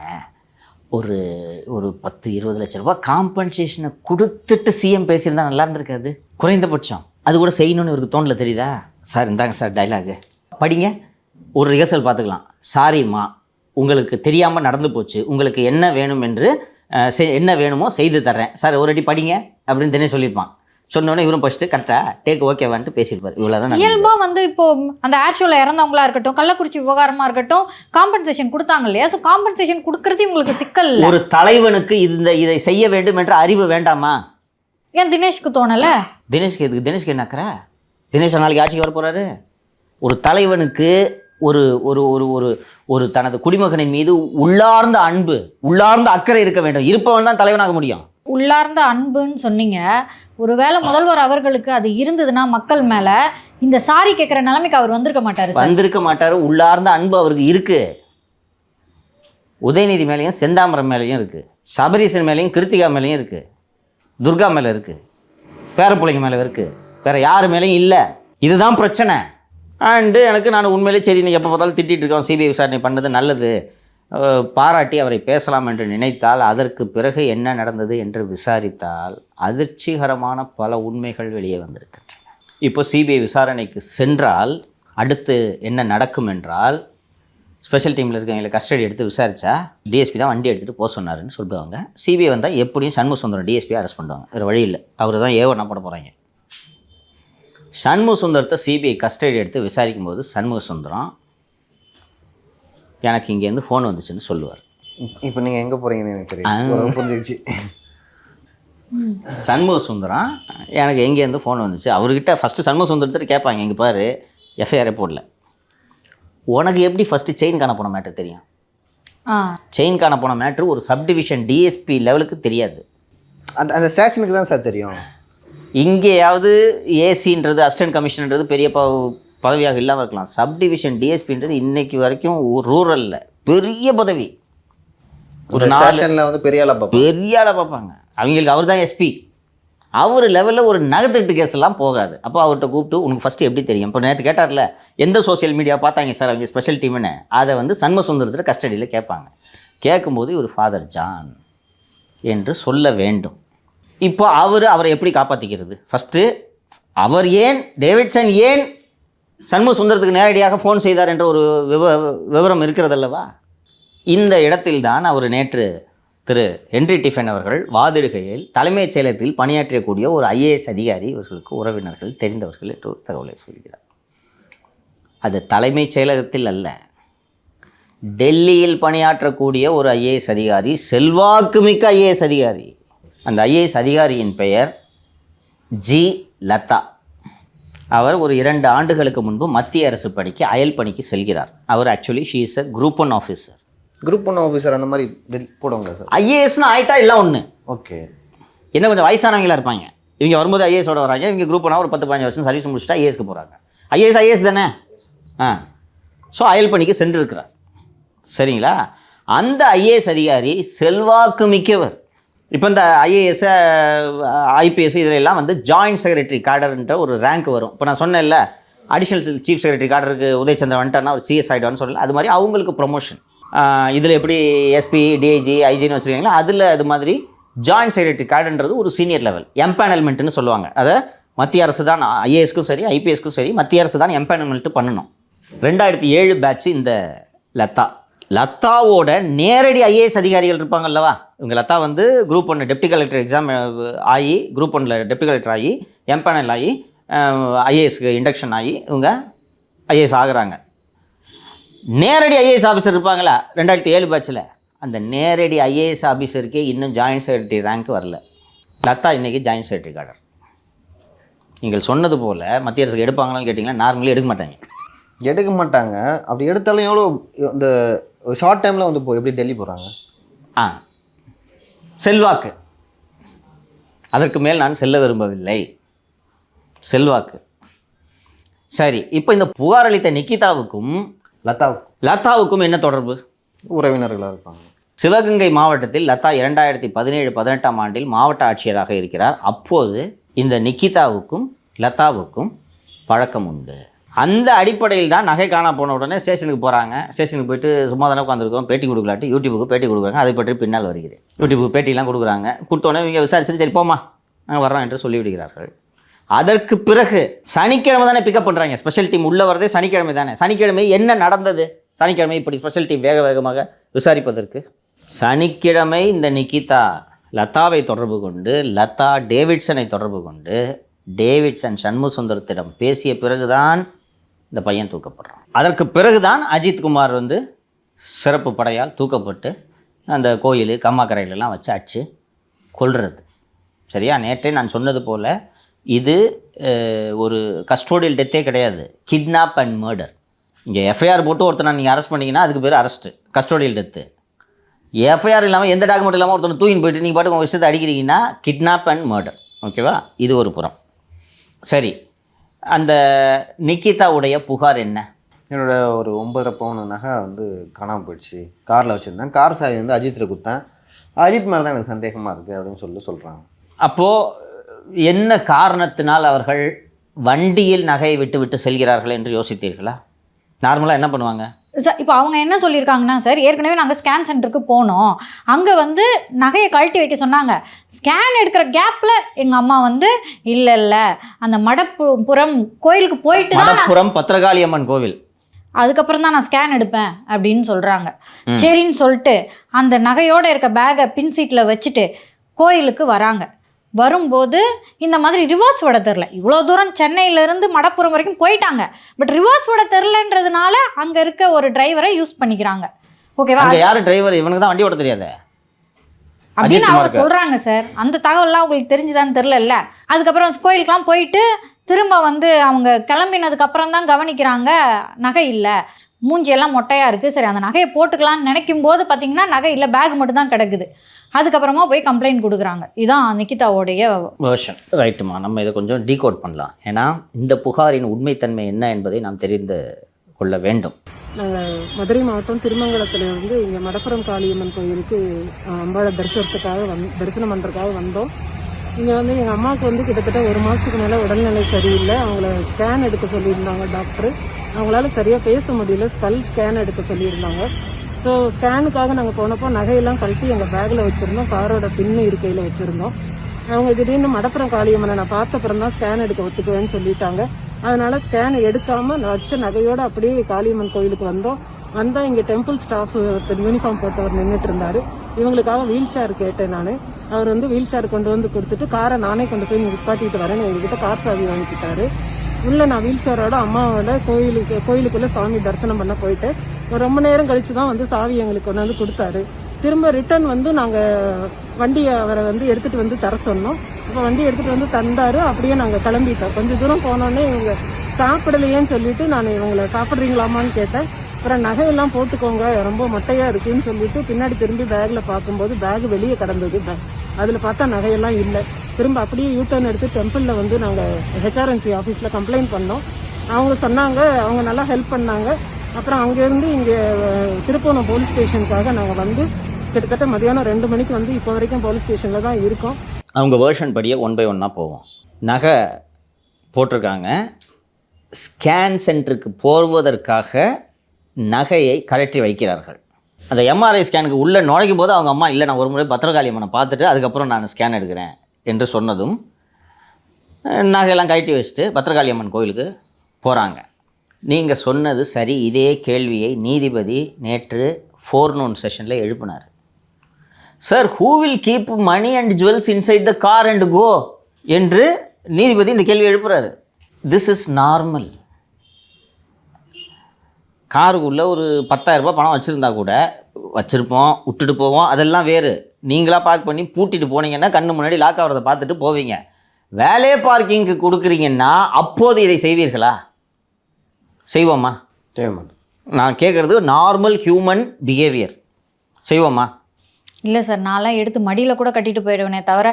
ஒரு ஒரு பத்து இருபது லட்ச ரூபாய் காம்பன்சேஷனை கொடுத்துட்டு சிஎம் பேசியிருந்தா நல்லா இருந்திருக்காது. குறைந்தபட்சம். அது கூட செய்யணும்னு இவருக்கு தோணல தெரியுதா? சார் இந்தாங்க சார் டைலாகு படிங்க. ஒரு ரிஹர்சல் பார்த்துக்கலாம். சாரிம்மா உங்களுக்கு தெரியாமல் நடந்து போச்சு. உங்களுக்கு என்ன வேணும் என்று என்ன வேணுமோ செய்து தர்றேன். சார் ஒரு அடி படிங்க அப்படின்னு தினே சொல்லியிருப்பான். சொன்னோடனே இவரும் ஃபஸ்ட்டு கரெக்டாக டேக் ஓகேவான்ட்டு பேசியிருப்பார் இவ்வளோதான் இயல்பா வந்து இப்போ அந்த ஷோல இறந்தவங்களா இருக்கட்டும் கள்ளக்குறிச்சி விவகாரமா இருக்கட்டும் காம்பன்சேஷன் கொடுத்தாங்க இல்லையா? ஸோ காம்பன்சேஷன் கொடுக்கறது இவங்களுக்கு சிக்கல் ஒரு தலைவனுக்கு இந்த இதை செய்ய வேண்டும் என்ற அறிவு வேண்டாமா? ஏன் தினேஷ்க்கு தோணல? தினேஷ்க்கு எதுக்கு? தினேஷ்க்கு என்ன அக்கறை தினேஷ் நாளைக்கு ஆட்சிக்கு வர போறாரு ஒரு தலைவனுக்கு ஒரு ஒரு ஒரு ஒரு ஒரு தனது குடிமகனின் மீது உள்ளார்ந்த அன்பு உள்ளார்ந்த அக்கறை இருக்க வேண்டும். இருப்பவன் தான் தலைவனாக முடியும். உள்ளார்ந்த அன்புன்னு சொன்னீங்க. ஒருவேளை முதல்வர் அவர்களுக்கு அது இருந்ததுன்னா மக்கள் மேலே இந்த சாரி கேட்குற நிலைமைக்கு அவர் வந்திருக்க மாட்டார் வந்திருக்க மாட்டார் உள்ளார்ந்த அன்பு அவருக்கு இருக்குது உதயநிதி மேலேயும் செந்தாமரம் மேலேயும் இருக்குது சபரீசன் மேலேயும் கிருத்திகா மேலேயும் இருக்குது துர்கா மேலே இருக்குது பேரப்பிள்ளைங்க மேலே இருக்குது வேறு யார் மேலேயும் இல்லை. இதுதான் பிரச்சனை. அண்டு எனக்கு நான் உண்மையிலே சரி நீங்கள் எப்போ பார்த்தாலும் திட்டிகிட்டு இருக்கோம். சிபிஐ விசாரணை பண்ணது நல்லது. பாராட்டி அவரை பேசலாம் என்று நினைத்தால் அதற்கு பிறகு என்ன நடந்தது என்று விசாரித்தால் அதிர்ச்சிகரமான பல உண்மைகள் வெளியே வந்திருக்கின்றன. இப்போ சிபிஐ விசாரணைக்கு சென்றால் அடுத்து என்ன நடக்கும் என்றால் ஸ்பெஷல் டீமில் இருக்கவங்களை கஸ்டடி எடுத்து விசாரிச்சா டிஎஸ்பி தான் வண்டி எடுத்துகிட்டு போக சொன்னாருன்னு சொல்லுவாங்க. சிபிஐ வந்தால் எப்படியும் சண்முக சுந்தரம் டிஎஸ்பி அரெஸ்ட் பண்ணுவாங்க. வேறு வழி இல்லை. அவர் தான் ஏவனா பண்ண போகிறாங்க சண்முக சுந்தரத்தை சிபிஐ கஸ்டடி எடுத்து விசாரிக்கும் போது சண்முக சுந்தரம் எனக்கு இங்கேருந்து ஃபோன் வந்துச்சுன்னு சொல்லுவார். இப்போ நீங்கள் எங்கே போகிறீங்கன்னு எனக்கு தெரியும். புரிஞ்சிருச்சு. சண்முக சுந்தரம் எனக்கு எங்கேருந்து ஃபோன் வந்துச்சு? அவர்கிட்ட ஃபஸ்ட்டு சண்முக சுந்தரத்திட்ட கேட்பாங்க இங்கே பாரு எஃப்ஐஆரே போடல. உனக்கு எப்படி ஃபஸ்ட்டு செயின் காண போன மேட்டர் தெரியும்? ஆ. செயின் காண போன மேட்ரு ஒரு சப்டிவிஷன் டிஎஸ்பி லெவலுக்கு தெரியாது. அந்த அந்த ஸ்டேஷனுக்கு தான் சார் தெரியும். இங்கேயாவது ஏசின்றது அசிஸ்டன்ட் கமிஷனன்றது பெரிய ப பதவியாக இல்லாமல் இருக்கலாம். சப்டிவிஷன் டிஎஸ்பின்றது இன்னைக்கு வரைக்கும் ரூரலில் பெரிய பதவி. ஒரு ஸ்டேஷனில் வந்து பெரிய ஆளா பார்ப்போம் பெரிய ஆளை பார்ப்பாங்க. அவங்களுக்கு அவர் தான் எஸ்பி அவர் லெவலில் ஒரு நகத்தட்டு கேஸ் எல்லாம் போகாது. அப்போ அவர்கிட்ட கூப்பிட்டு உனக்கு ஃபஸ்ட்டு எப்படி தெரியும்? இப்போ நேற்று கேட்டார்ல எந்த சோஷியல் மீடியா பார்த்தாங்க சார் அவங்க ஸ்பெஷல் டீம்னு அதை வந்து சண்ம சுந்தரத்தில் கஸ்டடியில் கேட்பாங்க. கேட்கும்போது இவர் ஃபாதர் ஜான் என்று சொல்ல வேண்டும். இப்போ அவர் அவரை எப்படி காப்பாற்றிக்கிறது ஃபஸ்ட்டு அவர் ஏன் டேவிட்சன் ஏன் சண்முக சுந்தரத்துக்கு நேரடியாக ஃபோன் செய்தார் என்ற ஒரு விவ விவரம் இருக்கிறதல்லவா? இந்த இடத்தில்தான் அவர் நேற்று திரு ஹென்றி டிஃபன் அவர்கள் வாதிடுகையில் தலைமைச் செயலகத்தில் பணியாற்றக்கூடிய ஒரு ஐஏஎஸ் அதிகாரி இவர்களுக்கு உறவினர்கள் தெரிந்தவர்கள் என்று ஒரு தகவலை சொல்கிறார். அது தலைமைச் செயலகத்தில் அல்ல. டெல்லியில் பணியாற்றக்கூடிய ஒரு ஐஏஎஸ் அதிகாரி செல்வாக்குமிக்க ஐஏஎஸ் அதிகாரி. அந்த ஐஏஎஸ் அதிகாரியின் பெயர் ஜி லதா. அவர் ஒரு இரண்டு ஆண்டுகளுக்கு முன்பு மத்திய அரசு பணிக்கு அயல் பணிக்கு செல்கிறார். அவர் actually she is a group one officer group one officer அந்த மாதிரி போடுவாங்க சார் ஐஏஎஸ்னு ஆயிட்டா எல்லாம் ஒன்று ஓகே. என்ன கொஞ்சம் வயசானவங்களா இருப்பாங்க. இவங்க வரும்போது ஐஏஎஸோட வராங்க. இவங்க குரூப் ஒன்றா ஒரு பத்து பதினஞ்சு வருஷம் சர்வீஸ் முடிச்சுட்டா ஐஏஎஸ்க்கு போகிறாங்க ஐஏஎஸ் ஐஏஎஸ் தானே? ஆ. ஸோ அயல் பணிக்கு சென்றிருக்கிறார். சரிங்களா? அந்த ஐஏஎஸ் அதிகாரி செல்வாக்கு மிக்கவர். இப்போ இந்த ஐஏஎஸ் ஐபிஎஸ் இதிலெல்லாம் வந்து ஜாயிண்ட் செக்ரட்டரி கேடர்ன்ற ஒரு ரேங்க் வரும். இப்போ நான் சொன்னேன்ல அடிஷனல் சீஃப் செக்ரட்டரி கேடருக்கு உதயச்சந்திரன் வந்துட்டார்னா ஒரு சிஎஸ் ஆகிடுவான்னு சொல்லல. அது மாதிரி அவங்களுக்கு ப்ரொமோஷன் இதில் எப்படி எஸ்பி டிஐஜி ஐஜின்னு வச்சுருக்கீங்களா அதில் அது மாதிரி ஜாயிண்ட் செக்ரட்டரி கார்டுன்றது ஒரு சீனியர் லெவல் எம்பேனல்மெண்ட்னு சொல்லுவாங்க. அதை மத்திய அரசு தான் ஐஏஎஸ்க்கும் சரி ஐபிஎஸ்க்கும் சரி மத்திய அரசு தான் எம்பேனல்மெண்ட்டு பண்ணணும். ரெண்டாயிரத்தி ஏழு பேட்ச் இந்த லத்தா லத்தாவோட நேரடி ஐஏஎஸ் அதிகாரிகள் இருப்பாங்க அல்லவா? இவங்க லதா வந்து குரூப் ஒன்று டெப்டி கலெக்டர் எக்ஸாம் ஆகி குரூப் ஒன்றில் டெப்டி கலெக்டர் ஆகி எம்பேனல் ஆகி ஐஏஎஸ்க்கு இண்டக்ஷன் ஆகி இவங்க ஐஏஎஸ் ஆகிறாங்க. நேரடி ஐஏஎஸ் ஆஃபீஸர் இருப்பாங்களா? ரெண்டாயிரத்தி ஏழு பேட்சில் அந்த நேரடி ஐஏஎஸ் ஆஃபீஸருக்கே இன்னும் ஜாயின்ட் செக்ரட்டரி ரேங்க் வரல. லதா இன்றைக்கி ஜாயின்ட் செக்ரட்டரி கார்டர். நீங்கள் சொன்னது போல் மத்திய அரசுக்கு எடுப்பாங்களான்னு கேட்டிங்கன்னா நார்மலி எடுக்க மாட்டாங்க. எடுக்க மாட்டாங்க அப்படி எடுத்தாலும் எவ்வளோ இந்த ஷார்ட் டைமில் வந்து போ எப்படி டெல்லி போகிறாங்க ஆ. செல்வாக்கு. அதற்கு மேல் நான் செல்ல விரும்பவில்லை. செல்வாக்கு. சரி இப்போ இந்த புகார் அளித்த நிக்கிதாவுக்கும் லதா லதாவுக்கும் என்ன தொடர்பு? உறவினர்களாக இருப்பாங்க. சிவகங்கை மாவட்டத்தில் லதா இரண்டாயிரத்தி பதினேழு பதினெட்டாம் ஆண்டில் மாவட்ட ஆட்சியராக இருக்கிறார். அப்போது இந்த நிக்கிதாவுக்கும் லதாவுக்கும் பழக்கம் உண்டு. அந்த அடிப்படையில் தான் நகை காணா போன உடனே ஸ்டேஷனுக்கு போகிறாங்க ஸ்டேஷனுக்கு போயிட்டு சும்மா தானே உட்காந்துருக்கோம் பேட்டி கொடுக்கலாட்டி யூடியூபுக்கு பேட்டி கொடுக்குறாங்க. அதை பற்றி பின்னால் வருகிறேன். யூடியூபுக்கு பேட்டிலாம் கொடுக்குறாங்க. கொடுத்தோன்னே இவங்க விசாரிச்சுட்டு சரி போமா நாங்கள் வர்றோம் என்று சொல்லிவிடுகிறார்கள் அதற்கு பிறகு சனிக்கிழமை தானே பிக்கப் பண்ணுறாங்க ஸ்பெஷல் டீம் உள்ளே வரதே சனிக்கிழமை தானே. சனிக்கிழமை என்ன நடந்தது? சனிக்கிழமை இப்படி ஸ்பெஷல் டீம் வேக வேகமாக விசாரிப்பதற்கு. சனிக்கிழமை இந்த நிக்கிதா லதாவை தொடர்பு கொண்டு லதா டேவிட்சனை தொடர்பு கொண்டு டேவிட்சன் சண்முசுந்தரத்திடம் பேசிய பிறகுதான் இந்த பையன் தூக்கப்படுறான். அதற்கு பிறகுதான் அஜித் குமார் வந்து சிறப்பு படையால் தூக்கப்பட்டு அந்த கோயில் கம்மாக்கரையிலலாம் வச்சு அடிச்சு கொள்வது சரியா? நேற்றே நான் சொன்னது போல் இது ஒரு கஸ்டோடியல் டெத்தே கிடையாது. கிட்னாப் அண்ட் மர்டர் இங்கே எஃப்ஐஆர் போட்டு ஒருத்தனை நீங்கள் அரெஸ்ட் பண்ணிங்கன்னா அதுக்கு பேர் அரெஸ்ட்டு கஸ்டோடியல் டெத்து எஃப்ஐஆர் இல்லாமல் எந்த டாக்குமெண்ட் இல்லாமல் ஒருத்தனை தூக்கின்னு போயிட்டு நீங்கள் பாட்டுக்கு உங்கள் விஷயத்தை அடிக்கிறீங்கன்னா கிட்னாப் அண்ட் மர்டர் ஓகேவா இது ஒரு புறம். சரி. அந்த நிக்கிதாவுடைய புகார் என்ன? என்னோட ஒரு ஒன்பதரை பவுன் நகை வந்து காணாமல் போயிடுச்சு. காரில் வச்சுருந்தேன். கார் சாவி வந்து அஜித்தில் கொடுத்தேன். அஜித் மேலே தான் எனக்கு சந்தேகமாக இருக்குது அப்படின்னு சொல்லி சொல்கிறாங்க அப்போது என்ன காரணத்தினால் அவர்கள் வண்டியில் நகையை விட்டு விட்டு செல்கிறார்கள் என்று யோசித்தீர்களா? நார்மலாக என்ன பண்ணுவாங்க? சார் இப்போ அவங்க என்ன சொல்லியிருக்காங்கன்னா சார் ஏற்கனவே நாங்கள் ஸ்கேன் சென்டருக்கு போனோம். அங்கே வந்து நகையை கழட்டி வைக்க சொன்னாங்க. ஸ்கேன் எடுக்கிற கேப்பில் எங்கள் அம்மா வந்து இல்லை இல்லை அந்த மடப்புறம் கோயிலுக்கு போயிட்டு மடப்புறம் பத்திரகாளியம்மன் கோவில். அதுக்கப்புறம் தான் நான் ஸ்கேன் எடுப்பேன் அப்படின்னு சொல்கிறாங்க சரின்னு சொல்லிட்டு அந்த நகையோட இருக்க பேக்கை பின் சீட்டில் வச்சுட்டு கோயிலுக்கு வராங்க. வரும்போது இந்த மாதிரி ரிவர்ஸ் விட தெரில இவ்வளோ தூரம் சென்னையிலேருந்து மடப்புறம் வரைக்கும் போயிட்டாங்க. பட் ரிவர்ஸ் விட தெரிலன்றதுனால அங்கே இருக்க ஒரு டிரைவரை யூஸ் பண்ணிக்கிறாங்க. ஓகேவா யார் டிரைவர் இவனுக்கு தான் வண்டி ஓட்ட தெரியாதே. அப்படின்னு அவங்க. சொல்கிறாங்க சார் அந்த தகவல்லாம் உங்களுக்கு தெரிஞ்சுதான்னு தெரிலல்ல அதுக்கப்புறம் கோயிலுக்கெலாம் போயிட்டு திரும்ப வந்து அவங்க கிளம்பினதுக்கு அப்புறம் தான் கவனிக்கிறாங்க நகை இல்லை. மூஞ்சியெல்லாம் மொட்டையாக இருக்குது சரி அந்த நகையை போட்டுக்கலாம்னு நினைக்கும் போது பார்த்தீங்கன்னா நகை இல்லை பேக் மட்டும் தான் கிடக்குது. அதுக்கப்புறமா போய் கம்ப்ளைண்ட் கொடுக்குறாங்க. இதுதான் நிக்கிதாவோடைய வேர்ஷன் ரைட்டுமா நம்ம இதை கொஞ்சம் டீகோட் பண்ணலாம். ஏன்னா இந்த புகாரின் உண்மைத்தன்மை என்ன என்பதை நாம் தெரிந்து கொள்ள வேண்டும். நாங்கள் மதுரை மாவட்டம் திருமங்கலத்துல இருந்து இங்கே மடப்புறம் காளியம்மன் கோயிலுக்கு அம்பாளை தரிசனத்துக்காக வந் தரிசனம் பண்ணுறதுக்காக வந்தோம். இங்கே வந்து எங்கள் அம்மாவுக்கு வந்து கிட்டத்தட்ட ஒரு மாதத்துக்கு மேலே உடல்நிலை சரியில்லை. அவங்கள ஸ்கேன் எடுக்க சொல்லியிருந்தாங்க டாக்டர். அவங்களால சரியாக பேச முடியல. ஸ்கல் ஸ்கேன் எடுக்க சொல்லியிருந்தாங்க. ஸோ ஸ்கேனுக்காக நாங்கள் போனப்போ நகையெல்லாம் கழட்டி எங்கள் பேக்கில் வச்சுருந்தோம். காரோட பின்னு இருக்கையில் வச்சுருந்தோம். அவங்க திடீர்னு மடப்புறம் காளியம்மனை நான் பார்த்த அப்புறம் தான் ஸ்கேன் எடுக்க ஒத்துக்குவேன்னு சொல்லிட்டாங்க. அதனால ஸ்கேன் எடுக்காமல் வச்ச நகையோடு அப்படியே காளியம்மன் கோயிலுக்கு வந்தோம். வந்தால் இங்கே டெம்பிள் ஸ்டாஃப் ஒருத்தர் யூனிஃபார்ம் போட்டவர் நின்றுட்டு இருந்தார். இவங்களுக்காக வீல் சேர் கேட்டேன் நான். அவர் வந்து வீல் சேர் கொண்டு வந்து கொடுத்துட்டு காரை நானே கொண்டு போய் நிப்பாட்டிட்டு வரேன் எங்ககிட்ட கார் சாவி வாங்கிக்கிட்டாரு. உள்ள நான் வீல் சேரோட அம்மாவோட கோயிலுக்கு கோயிலுக்குள்ள சாமி தரிசனம் பண்ண போயிட்டு ரொம்ப நேரம் கழிச்சு தான் வந்து சாவி எங்களுக்கு கொண்டு வந்து கொடுத்தாரு. திரும்ப ரிட்டர்ன் வந்து நாங்கள் வண்டியை அவரை வந்து எடுத்துகிட்டு வந்து தர சொன்னோம். இப்போ வண்டி எடுத்துகிட்டு வந்து தந்தாரு. அப்படியே நாங்கள் கிளம்பிட்டோம். கொஞ்சம் தூரம் போனோடனே இவங்க சாப்பிடலையேன்னு சொல்லிட்டு நான் இவங்களை சாப்பிட்றீங்களாமான்னு கேட்டேன். அப்புறம் நகையெல்லாம் போட்டுக்கோங்க. ரொம்ப மொட்டையாக இருக்குன்னு சொல்லிட்டு பின்னாடி திரும்பி பேக்கில் பார்க்கும்போது பேக் வெளியே கிடந்தது. பேக் அதில் பார்த்தா நகையெல்லாம் இல்லை. திரும்ப அப்படியே யூ டர்ன் எடுத்து டெம்பிளில் வந்து நாங்கள் ஹெச்ஆர்என்சி ஆஃபீஸில் கம்ப்ளைண்ட் பண்ணோம். அவங்க சொன்னாங்க. அவங்க நல்லா ஹெல்ப் பண்ணாங்க. அப்புறம் அங்கேருந்து இங்கே திருப்பூணம் போலீஸ் ஸ்டேஷனுக்காக நாங்கள் வந்து கிட்டத்தட்ட மதியானம் ரெண்டு மணிக்கு வந்து இப்போ வரைக்கும் போலீஸ் ஸ்டேஷனில் தான் இருக்கோம். அவங்க வேர்ஷன் படியே ஒன் பை ஒன்னாக போவோம் நகை போட்டிருக்காங்க. ஸ்கேன் சென்டருக்கு போவதற்காக நகையை கழற்றி வைக்கிறார்கள். அந்த எம்ஆர்ஐ ஸ்கேனுக்கு உள்ளே நுழைக்கும் போது அவங்க அம்மா இல்லை நான் ஒரு முறை பத்திரகாளி அம்மனை பார்த்துட்டு அதுக்கப்புறம் நான் ஸ்கேன் எடுக்கிறேன் என்று சொன்னதும் நகையெல்லாம் கழட்டி வச்சுட்டு பத்திரகாளி அம்மன் கோயிலுக்கு போகிறாங்க நீங்கள் சொன்னது சரி இதே கேள்வியை நீதிபதி நேற்று ஃபோர்னூன் செஷனில் எழுப்பினார். Sir who will keep money and jewels inside the car and go என்று நீதிபதி இந்த கேள்வி எழுப்புறாரு. திஸ் இஸ் நார்மல் காருக்குள்ளே ஒரு 10000 ரூபாய் பணம் வச்சுருந்தா கூட வச்சுருப்போம் விட்டுட்டு போவோம் அதெல்லாம் வேறு. நீங்களாக பார்க் பண்ணி பூட்டிட்டு போனீங்கன்னா கண்ணு முன்னாடி லாக் ஆகிறத பார்த்துட்டு போவீங்க. வேலே பார்க்கிங்க்கு கொடுக்குறீங்கன்னா அப்போது இதை செய்வீர்களா? செய்வோமா? செய்ய மாட்டேன் நான் கேட்குறது நார்மல் ஹியூமன் பிஹேவியர் செய்வோமா? இல்லை சார் நான்லாம் எடுத்து மடியில் கூட கட்டிட்டு போயிடுவேனே தவிர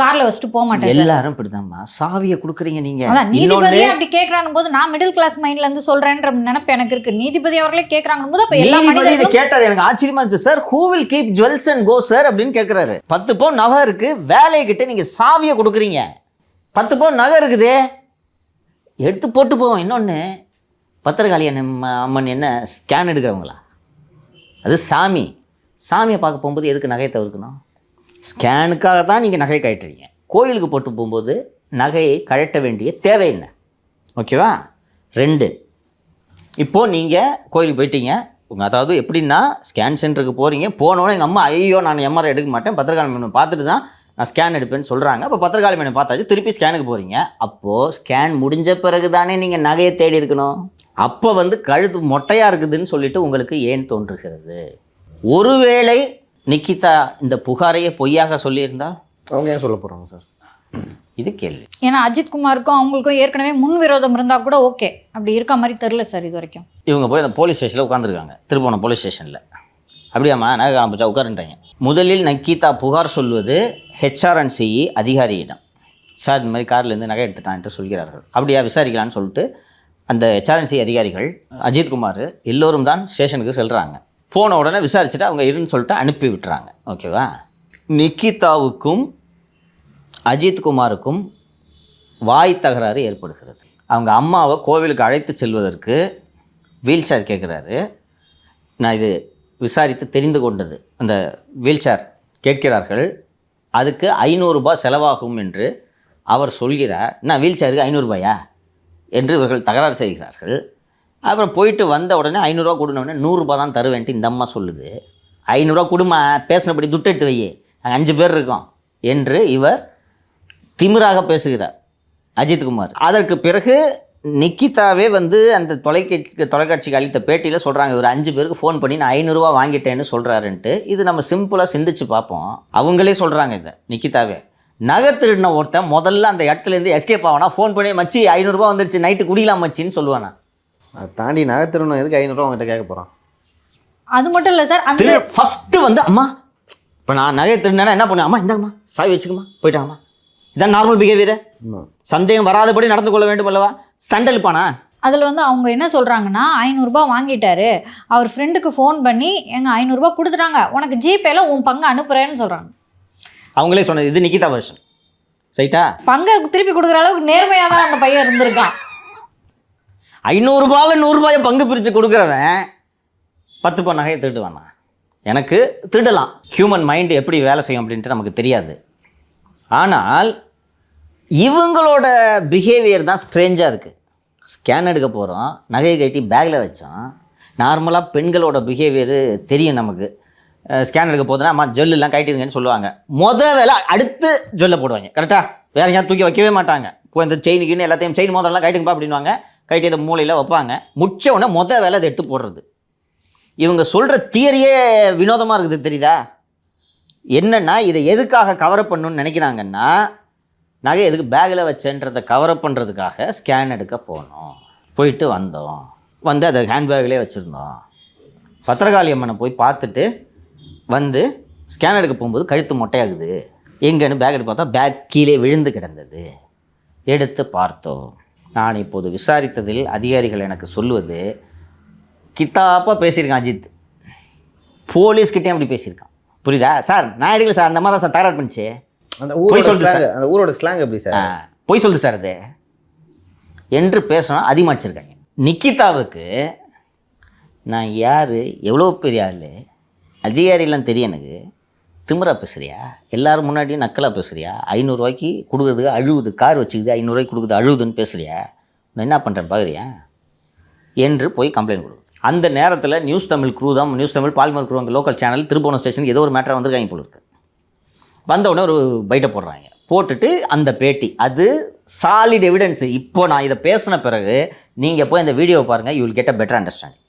காரில் வச்சுட்டு போக மாட்டேன் எல்லாரும் இப்படிதாம்மா சாவியை கொடுக்குறீங்க நீங்க. அதான் இன்னொன்னு நீதிபதியே அப்படி கேட்கறாங்க போது நான் மிடில் கிளாஸ் மைண்ட்ல இருந்து சொல்றேன்ற நினைப்பு எனக்கு இருக்கு. நீதிபதி அவர்களே கேட்கறாங்க போது அப்ப எல்லா நீதிபதி இதை கேட்டார். எனக்கு ஆச்சரியமா இருந்துச்சு. Sir who will keep jewels and go sir அப்படின்னு கேட்குறாரு பத்து பவுன் நகை இருக்கு. வேலைக்கிட்ட நீங்க சாவியை கொடுக்குறீங்க. பத்து பவுன் நகை இருக்குதே. எடுத்து போட்டு போவோம். இன்னொன்று பத்திரகாளி அம்மன் என்ன ஸ்கேன் எடுக்கிறவங்களா? அது சாமி. சாமியை பார்க்க போகும்போது எதுக்கு நகையை தவிர்க்கணும்? ஸ்கேனுக்காக தான் நீங்கள் நகையை கழட்டுறீங்க. கோயிலுக்கு போட்டு போகும்போது நகையை கழட்ட வேண்டிய தேவை என்ன? ஓகேவா ரெண்டு இப்போது நீங்கள் கோயிலுக்கு போயிட்டீங்க. உங்கள் அதாவது எப்படின்னா ஸ்கேன் சென்டருக்கு போகிறீங்க போனோன்னே எங்கள் அம்மா ஐயோ நான் எம்ஆர்ஐ எடுக்க மாட்டேன். பத்திரகாளி மேனை பார்த்துட்டு தான் நான் ஸ்கேன் எடுப்பேன்னு சொல்கிறாங்க அப்போ பத்திரகாளி மேனை பார்த்தாச்சு. திருப்பி ஸ்கேனுக்கு போகிறீங்க அப்போது ஸ்கேன் முடிஞ்ச பிறகு தானே நீங்கள் நகையை தேடி இருக்கணும். அப்போ வந்து கழுத்து மொட்டையாக இருக்குதுன்னு சொல்லிட்டு உங்களுக்கு ஏன் தோன்றுகிறது? ஒருவேளை நிக்கிதா இந்த புகாரையே பொய்யாக சொல்லியிருந்தால் அவங்க ஏன் சொல்ல போகிறாங்க சார்? இது கேள்வி. ஏன்னா அஜித் குமாருக்கும் அவங்களுக்கும் ஏற்கனவே முன் விரோதம் இருந்தால் கூட ஓகே. அப்படி இருக்க மாதிரி தெரில சார் இது வரைக்கும். இவங்க போய் அந்த போலீஸ் ஸ்டேஷனில் உட்காந்துருக்காங்க திருப்போணம் போலீஸ் ஸ்டேஷனில். அப்படியாம்மா நகை காமிச்சா உட்காருன்றாங்க முதலில் நக்கீதா புகார் சொல்வது ஹெச்ஆர்என்சிஇ அதிகாரியிடம். சார் இந்த மாதிரி கார்லேருந்து நகை எடுத்துட்டான்ட்டு சொல்கிறார்கள். அப்படியா விசாரிக்கலான்னு சொல்லிட்டு அந்த ஹெச்ஆர்என்சி அதிகாரிகள் அஜித்குமார் எல்லோரும் தான் ஸ்டேஷனுக்கு செல்கிறாங்க போன உடனே விசாரிச்சுட்டு அவங்க இருன்னு சொல்லிட்டு அனுப்பி விட்டுறாங்க. ஓகேவா நிக்கிதாவுக்கும் அஜித்குமாருக்கும் வாய் தகராறு ஏற்படுகிறது. அவங்க அம்மாவை கோவிலுக்கு அழைத்து செல்வதற்கு வீல் சேர் கேட்குறாரு. நான் இது விசாரித்து தெரிந்து கொண்டது. அந்த வீல் சேர் கேட்கிறார்கள். அதுக்கு ஐநூறுரூபா செலவாகும் என்று அவர் சொல்கிறார். நான் வீல் சேருக்கு ஐநூறுரூபாயா என்று இவர்கள் தகராறு செய்கிறார்கள். அப்புறம் போயிட்டு வந்த உடனே ஐநூறுரூவா கொடுனோடனே நூறுரூபா தான் தருவேன்ட்டு இந்த அம்மா சொல்லுது. ஐநூறுரூவா கொடுமா பேசினபடி துட்டு எடுத்து வை நாங்கள் அஞ்சு பேர் இருக்கோம் என்று இவர் திமிராக பேசுகிறார். அஜித்குமார் அதற்கு பிறகு நிக்கிதாவே வந்து அந்த தொலைக்காட்சி தொலைக்காட்சிக்கு அளித்த பேட்டியில் சொல்கிறாங்க இவர் அஞ்சு பேருக்கு ஃபோன் பண்ணி நான் ஐநூறுரூவா வாங்கிட்டேன்னு சொல்கிறாருன்ட்டு இது நம்ம சிம்பிளாக சிந்திச்சு பார்ப்போம். அவங்களே சொல்கிறாங்க இதை நிக்கிதாவே. நகை திருடின ஒருத்தன் முதல்ல அந்த இடத்துலேருந்து எஸ்கேப் ஆவானா? ஃபோன் பண்ணி மச்சி ஐநூறுரூவா வந்துருச்சு நைட்டு குடிக்கலாம் மச்சின்னு சொல்லுவானா? அதை தாண்டி நகைத்திறனும் எதுக்கு ஐநூறுரூவா அவங்ககிட்ட கேட்க போகிறான் அது மட்டும் இல்லை சார் அந்த திரு ஃபஸ்ட்டு வந்து அம்மா இப்போ நான் நகை திருடினா என்ன பண்ணுவேன்? அம்மா இந்தாங்கம்மா சாவி வச்சுக்கம்மா போயிட்டாங்கம்மா. இதான் நார்மல் பிஹேவியர் சந்தேகம் வராதபடி நடந்து கொள்ள வேண்டும் அல்லவா? ஸ்டண்ட் எழுப்பானா அதில் வந்து அவங்க என்ன சொல்கிறாங்கன்னா ஐநூறுரூபா வாங்கிட்டாரு. அவர் ஃப்ரெண்டுக்கு ஃபோன் பண்ணி எங்க ஐநூறுரூபா கொடுத்துட்டாங்க. உனக்கு ஜிபேல உன் பங்கு அனுப்புறேன்னு சொல்கிறாங்க அவங்களே சொன்னது இது நிக்கிதா வருஷன் ரைட்டா? பங்கை திருப்பி கொடுக்குற அளவுக்கு நேர்மையாக தான் அந்த பையன் இருந்திருக்கான். ஐநூறுரூபாவில் நூறுரூபாயை பங்கு பிரித்து கொடுக்குறவன் பத்து பா நகையை திருடுவானா? எனக்கு திருடலாம். ஹியூமன் மைண்டு எப்படி வேலை செய்யும் அப்படின்ட்டு நமக்கு தெரியாது. ஆனால் இவங்களோட பிஹேவியர் தான் ஸ்ட்ரேஞ்சாக இருக்குது ஸ்கேன் எடுக்க போகிறோம் நகையை கட்டி பேக்கில் வச்சோம். நார்மலாக பெண்களோட பிஹேவியர் தெரியும் நமக்கு. ஸ்கேன் எடுக்க போதுன்னா அம்மா ஜுவல்லாம் கட்டிடுங்கன்னு சொல்லுவாங்க. முத வேலை அடுத்து ஜெல்லை போடுவாங்க. கரெக்டாக வேற எங்கேயாவது தூக்கி வைக்கவே மாட்டாங்க. இப்போ இந்த செயினுக்குன்னு எல்லாத்தையும் செயின் மோதிரம்லாம் கைட்டுங்கப்பா அப்படின்வாங்க கைட்டி அதை மூலையில் வைப்பாங்க. முடிச்ச உடனே முத வேலை அதை எடுத்து போடுறது. இவங்க சொல்கிற தியரியே வினோதமாக இருக்குது தெரியுதா? என்னென்னா இதை எதுக்காக கவர் பண்ணணும்னு நினைக்கிறாங்கன்னா நகை எதுக்கு பேக்கில் வச்சேன்றதை கவர் பண்ணுறதுக்காக ஸ்கேன் எடுக்க போனோம். போயிட்டு வந்தோம். வந்து அதை ஹேண்ட்பேக்லேயே வச்சுருந்தோம். பத்திரகாளி அம்மனை போய் பார்த்துட்டு வந்து ஸ்கேன் எடுக்க போகும்போது கழுத்து மொட்டையாகுது. எங்கன்னு பேக் எடுத்து பார்த்தா பேக் கீழே விழுந்து கிடந்தது. எடுத்து பார்த்தோம். நான் இப்போது விசாரித்ததில் அதிகாரிகள் எனக்கு சொல்லுவது கித்தாப்பாக பேசியிருக்கான் அஜித். போலீஸ்கிட்டேயும் அப்படி பேசியிருக்கான். புரியுதா? சார் நான் எடுக்கல சார். அந்த மாதிரி தான் சார் தகராறு பண்ணிச்சு. அந்த ஊரோட சொல்லுது slang, அந்த ஊரோட ஸ்லாங் எப்படி சார்? பொய் சொல்லுது சார் அது. என்று பேசணும் அதிகமாச்சிருக்காங்க. நிக்கிதாவுக்கு நான் யார் எவ்வளோ பெரிய ஆள் அதிகாரிலாம் தெரியும் எனக்கு. திமிரா பேசுகிறியா எல்லோரும் முன்னாடியும் நக்கலாக பேசுறியா? ஐநூறுரூவாய்க்கு கொடுக்குறது அழுவுது கார் வச்சுக்குது ஐநூறுரூவாய்க்கு கொடுக்குது அழுகுதுன்னு பேசுறியா? நான் என்ன பண்ணுறேன் பார்க்குறியா என்று போய் கம்ப்ளைண்ட் கொடுக்கும் அந்த நேரத்தில் நியூஸ் தமிழ் க்ரூ தான் நியூஸ் தமிழ் பால்மர் க்ரூ அங்கே லோக்கல் சேனல் திருப்போணம் ஸ்டேஷன் ஏதோ ஒரு மேட்டராக வந்திருக்காங்க போல இருக்கு. வந்த உடனே ஒரு பைட்டை போடுறாங்க. போட்டுட்டு அந்த பேட்டி அது சாலிட் எவிடன்ஸு இப்போ நான் இதை பேசின பிறகு நீங்கள் போய் அந்த வீடியோவை பாருங்கள் you will get a better understanding